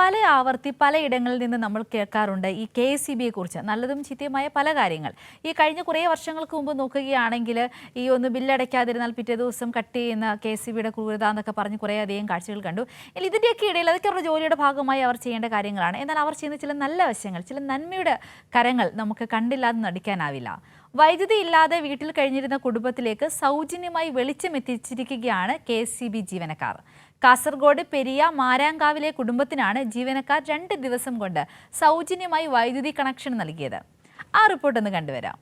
പല ആവർത്തി പലയിടങ്ങളിൽ നിന്ന് നമ്മൾ കേൾക്കാറുണ്ട് ഈ കെ എസ് സി ബിയെ കുറിച്ച് നല്ലതും ചീത്തയുമായ പല കാര്യങ്ങൾ. ഈ കഴിഞ്ഞ കുറേ വർഷങ്ങൾക്ക് മുമ്പ് നോക്കുകയാണെങ്കിൽ ഈ ഒന്ന് ബില്ലടയ്ക്കാതിരുന്നാൽ പിറ്റേ ദിവസം കട്ട് ചെയ്യുന്ന കെ എസ് സി ബിയുടെ ക്രൂരത എന്നൊക്കെ പറഞ്ഞ് കുറേ അധികം കാഴ്ചകൾ കണ്ടു. ഇതിന്റെയൊക്കെ ഇടയിൽ അതൊക്കെ അവരുടെ ജോലിയുടെ ഭാഗമായി അവർ ചെയ്യേണ്ട കാര്യങ്ങളാണ്. എന്നാൽ അവർ ചെയ്യുന്ന ചില നല്ല വശങ്ങൾ ചില നന്മയുടെ കരങ്ങൾ നമുക്ക് കണ്ടില്ലാതെ നടിക്കാനാവില്ല. വൈദ്യുതി ഇല്ലാതെ വീട്ടിൽ കഴിഞ്ഞിരുന്ന കുടുംബത്തിലേക്ക് സൗജന്യമായി വെളിച്ചം എത്തിച്ചിരിക്കുകയാണ് കെ എസ് സി ബി ജീവനക്കാർ. കാസർഗോഡ് പെരിയ മാരാങ്കാവിലെ കുടുംബത്തിനാണ് ജീവനക്കാർ രണ്ട് ദിവസം കൊണ്ട് സൗജന്യമായി വൈദ്യുതി കണക്ഷൻ നൽകിയത്. ആ റിപ്പോർട്ട് ഒന്ന് കണ്ടുവരാം.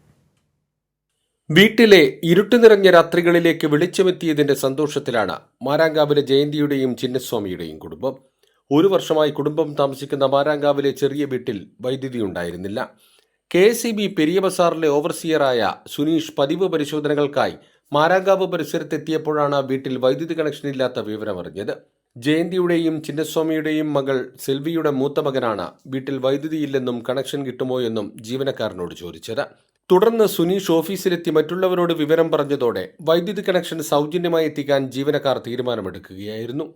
വീട്ടിലെ ഇരുട്ട് നിറഞ്ഞ രാത്രികളിലേക്ക് വെളിച്ചമെത്തിയതിന്റെ സന്തോഷത്തിലാണ് മാരാങ്കാവിലെ ജയന്തിയുടെയും ചിന്നസ്വാമിയുടെയും കുടുംബം. ഒരു വർഷമായി കുടുംബം താമസിക്കുന്ന മാരാങ്കാവിലെ ചെറിയ വീട്ടിൽ വൈദ്യുതി ഉണ്ടായിരുന്നില്ല. K S E B Periya ബസാറിലെ ഓവർസിയറായ സുനീഷ് പതിവ് പരിശോധനകൾക്കായി മാരാങ്കാവ് പരിസരത്തെത്തിയപ്പോഴാണ് വീട്ടിൽ വൈദ്യുതി കണക്ഷൻ ഇല്ലാത്ത വിവരമറിഞ്ഞത് ജയന്തിയുടെയും ചിന്നസ്വാമിയുടെയും മകൾ സെൽവിയുടെ മൂത്ത മകനാണ് വീട്ടിൽ വൈദ്യുതിയില്ലെന്നും കണക്ഷൻ കിട്ടുമോ എന്നും ജീവനക്കാരനോട് ചോദിച്ചത്. തുടർന്ന് സുനീഷ് ഓഫീസിലെത്തി മറ്റുള്ളവരോട് വിവരം പറഞ്ഞതോടെ വൈദ്യുതി കണക്ഷൻ സൗജന്യമായി എത്തിക്കാൻ ജീവനക്കാർ തീരുമാനമെടുക്കുകയായിരുന്നു.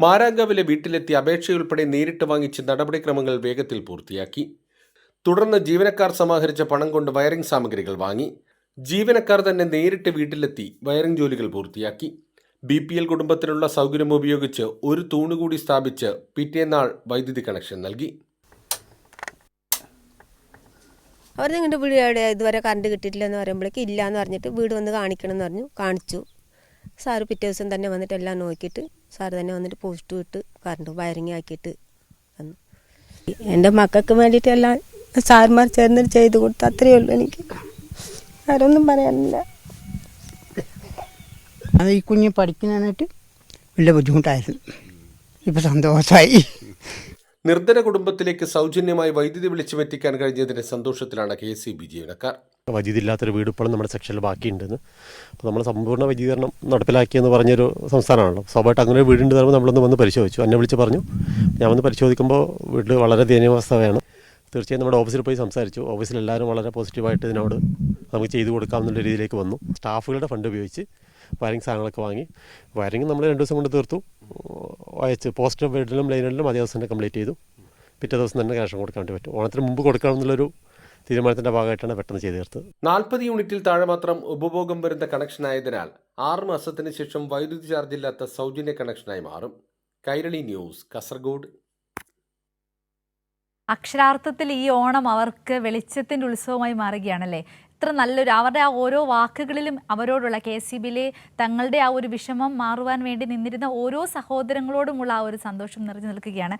മാരാങ്കാവിലെ വീട്ടിലെത്തി അപേക്ഷയുൾപ്പെടെ നേരിട്ട് വാങ്ങിച്ച് നടപടിക്രമങ്ങൾ വേഗത്തിൽ പൂർത്തിയാക്കി. തുടർന്ന് ജീവനക്കാർ സമാഹരിച്ച പണം കൊണ്ട് വയറിംഗ് സാമഗ്രികൾ വാങ്ങി. ജീവനക്കാർ തന്നെ നേരിട്ട് വീട്ടിലെത്തി വയറിംഗ് ജോലികൾ പൂർത്തിയാക്കി. ബി പി എൽ കുടുംബത്തിനുള്ള സൗകര്യം ഉപയോഗിച്ച് ഒരു തൂണുകൂടി സ്ഥാപിച്ച് പിറ്റേന്നാൾ വൈദ്യുതി കണക്ഷൻ നൽകി. അവർ നിങ്ങളുടെ വീട് എവിടെ ഇതുവരെ കറണ്ട് കിട്ടിയിട്ടില്ല എന്ന് പറയുമ്പോഴേക്ക് ഇല്ല എന്ന് പറഞ്ഞിട്ട് വീട് വന്ന് കാണിക്കണം എന്ന് പറഞ്ഞു. കാണിച്ചു. സാറ് പിറ്റേ ദിവസം തന്നെ വന്നിട്ട് എല്ലാം നോക്കിയിട്ട് സാറ് തന്നെ വന്നിട്ട് പോസ്റ്റ് വിട്ട് കറണ്ട് വയറിങ് ആക്കിയിട്ട് വന്നു. എന്റെ മക്കൾക്ക് വേണ്ടിയിട്ട് എല്ലാം സാർമാർ ചേർന്ന് ചെയ്ത് കൊടുത്തു അത്രയേ ഉള്ളൂ എനിക്ക്. ആരൊന്നും പറയാനില്ല. അത് ഈ കുഞ്ഞ് പഠിക്കുന്നതിനായിട്ട് വലിയ ബുദ്ധിമുട്ടായിരുന്നു. ഇപ്പം സന്തോഷമായി. നിർദ്ധന കുടുംബത്തിലേക്ക് സൗജന്യമായി വൈദ്യുതി വെറ്റിക്കാൻ കഴിഞ്ഞതിന്റെ സന്തോഷത്തിലാണ് കെ എസ് ബി ജീവനക്കാർ വൈദ്യുതി ഇല്ലാത്തൊരു വീട് ഇപ്പോഴും നമ്മുടെ സെക്ഷനിൽ ബാക്കിയുണ്ടെന്ന്. അപ്പോൾ നമ്മൾ സമ്പൂർണ വൈദ്യുതീകരണം നടപ്പിലാക്കിയെന്ന് പറഞ്ഞൊരു സംസ്ഥാനമാണല്ലോ. സ്വാഭാവികമായിട്ട് അങ്ങനെ ഒരു വീടുണ്ട് തരുമ്പോൾ നമ്മളൊന്ന് വന്ന് പരിശോധിച്ചു. എന്നെ വിളിച്ച് പറഞ്ഞു. ഞാൻ വന്ന് പരിശോധിക്കുമ്പോൾ വീട്ടിൽ വളരെ ദയനീയാവസ്ഥ വേണം തീർച്ചയായും നമ്മുടെ ഓഫീസിൽ പോയി സംസാരിച്ചു. ഓഫീസിൽ എല്ലാവരും വളരെ പോസിറ്റീവായിട്ട് ഇതിനോട് നമുക്ക് ചെയ്തു കൊടുക്കാമെന്നുള്ള രീതിയിലേക്ക് വന്നു. സ്റ്റാഫുകളുടെ ഫണ്ട് ഉപയോഗിച്ച് വയറിംഗ് സാധനങ്ങളൊക്കെ വാങ്ങി. വയറിംഗ് നമ്മൾ രണ്ട് ദിവസം കൊണ്ട് തീർത്തു. അയച്ച് പോസ്റ്റ് ബെഡിലും ലൈനിലും അതേ ദിവസം തന്നെ കംപ്ലീറ്റ് ചെയ്തു. പിറ്റേ ദിവസം തന്നെ ക്യാഷ് കൊടുക്കാൻ വേണ്ടി പറ്റും. ഓണത്തിന് മുമ്പ് കൊടുക്കണം എന്നുള്ളൊരു തീരുമാനത്തിന്റെ ഭാഗമായിട്ടാണ് പെട്ടെന്ന് ചെയ്തു തീർത്തത്. നാൽപ്പത് യൂണിറ്റിൽ താഴെ മാത്രം ഉപഭോഗം വരുന്ന കണക്ഷൻ ആയതിനാൽ ആറ് മാസത്തിന് ശേഷം വൈദ്യുതി ചാർജ് ഇല്ലാത്ത സൗജന്യ കണക്ഷനായി മാറും. കൈരളി ന്യൂസ് കാസർഗോഡ്. അക്ഷരാർത്ഥത്തിൽ ഈ ഓണം അവർക്ക് വെളിച്ചത്തിന്റെ ഉത്സവമായി മാറുകയാണല്ലേ? ഇത്ര നല്ലൊരു അവരുടെ ആ ഓരോ വാക്കുകളിലും അവരോടുള്ള കെ സി ബിയിലെ തങ്ങളുടെ ആ ഒരു വിഷമം മാറുവാൻ വേണ്ടി നിന്നിരുന്ന ഓരോ സഹോദരങ്ങളോടുമുള്ള ആ ഒരു സന്തോഷം നിറഞ്ഞു നിൽക്കുകയാണ്.